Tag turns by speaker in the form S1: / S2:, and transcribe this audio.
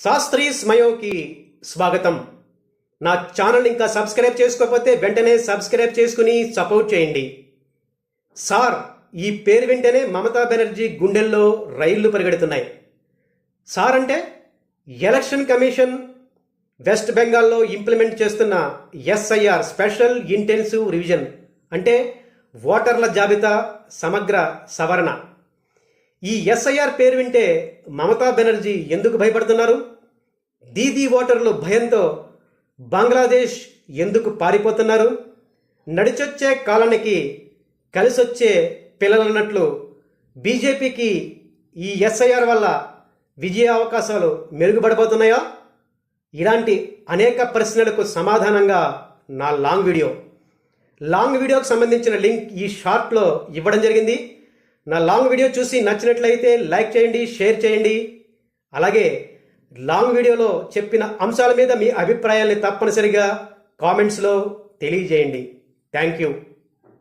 S1: శాస్త్రీ స్మయోకి స్వాగతం. నా ఛానల్ ఇంకా సబ్స్క్రైబ్ చేసుకోకపోతే వెంటనే సబ్స్క్రైబ్ చేసుకుని సపోర్ట్ చేయండి. సార్ ఈ పేరు వెంటనే మమతా బెనర్జీ గుండెల్లో రైళ్ళు పరిగెడుతున్నాయి. సార్ అంటే ఎలక్షన్ కమిషన్ వెస్ట్ బెంగాల్లో ఇంప్లిమెంట్ చేస్తున్న ఎస్ఐఆర్ స్పెషల్ ఇంటెన్సివ్ రివిజన్ అంటే ఓటర్ల జాబితా సమగ్ర సవరణ. ఈ ఎస్ఐఆర్ పేరు వింటే మమతా బెనర్జీ ఎందుకు భయపడుతున్నారు? దీదీ ఓటర్లు భయంతో బంగ్లాదేశ్ ఎందుకు పారిపోతున్నారు? నడిచొచ్చే కాలానికి కలిసొచ్చే పిల్లలన్నట్లు బీజేపీకి ఈ ఎస్ఐఆర్ వల్ల విజయ అవకాశాలు మెరుగుపడబోతున్నాయా? ఇలాంటి అనేక ప్రశ్నలకు సమాధానంగా నా లాంగ్ వీడియో. లాంగ్ వీడియోకి సంబంధించిన లింక్ ఈ షార్ట్లో ఇవ్వడం జరిగింది. నా లాంగ్ వీడియో చూసి నచ్చినట్లయితే లైక్ చేయండి షేర్ చేయండి. అలాగే లాంగ్ వీడియోలో చెప్పిన అంశాల మీద మీ అభిప్రాయాల్ని తప్పనిసరిగా కామెంట్స్లో తెలియజేయండి. Thank you.